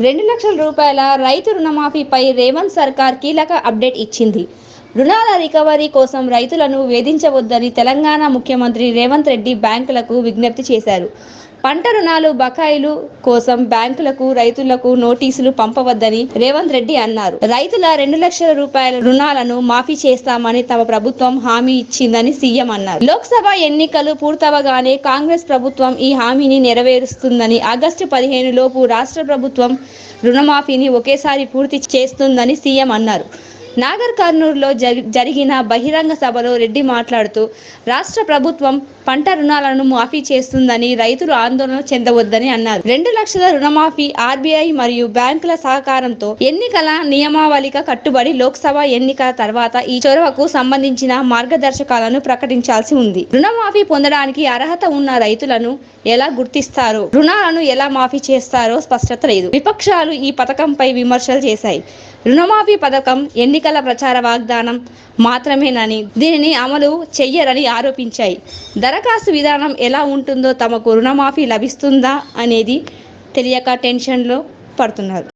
రెండు లక్షల రూపాయల రైతు రుణమాఫీపై రేవంత్ సర్కార్ కీలక అప్డేట్ ఇచ్చింది. రుణాల రికవరీ కోసం రైతులను వేధించవద్దని తెలంగాణ ముఖ్యమంత్రి రేవంత్ రెడ్డి బ్యాంకులకు విజ్ఞప్తి చేశారు. పంట రుణాలు బకాయిలు కోసం బ్యాంకులకు రైతులకు నోటీసులు పంపవద్దని రేవంత్ రెడ్డి అన్నారు. రైతుల రెండు లక్షల రూపాయల రుణాలను మాఫీ చేస్తామని తమ ప్రభుత్వం హామీ ఇచ్చిందని సీఎం అన్నారు. లోక్సభ ఎన్నికలు పూర్తవగానే కాంగ్రెస్ ప్రభుత్వం ఈ హామీని నెరవేరుస్తుందని ఆగస్టు పదిహేను లోపు రాష్ట్ర ప్రభుత్వం రుణమాఫీని ఒకేసారి పూర్తి చేస్తుందని సీఎం అన్నారు. నాగర్ కర్నూలులో జరిగిన బహిరంగ సభలో రెడ్డి మాట్లాడుతూ రాష్ట్ర ప్రభుత్వం పంట రుణాలను మాఫీ చేస్తుందని రైతులు ఆందోళన చెందవద్దని అన్నారు. రెండు లక్షల రుణమాఫీ ఆర్బీఐ మరియు బ్యాంకుల సహకారంతో ఎన్నికల నియమావళిక కట్టుబడి లోక్సభ ఎన్నికల తర్వాత ఈ చొరవకు సంబంధించిన మార్గదర్శకాలను ప్రకటించాల్సి ఉంది. రుణమాఫీ పొందడానికి అర్హత ఉన్న రైతులను ఎలా గుర్తిస్తారో రుణాలను ఎలా మాఫీ చేస్తారో స్పష్టత లేదు. విపక్షాలు ఈ పథకంపై విమర్శలు చేశాయి. రుణమాఫీ పథకం ఎన్నికల ప్రచార వాగ్దానం మాత్రమేనని దీనిని అమలు చెయ్యరని ఆరోపించాయి. దరఖాస్తు విధానం ఎలా ఉంటుందో తమకు రుణమాఫీ లభిస్తుందా అనేది తెలియక టెన్షన్లో పడుతున్నారు.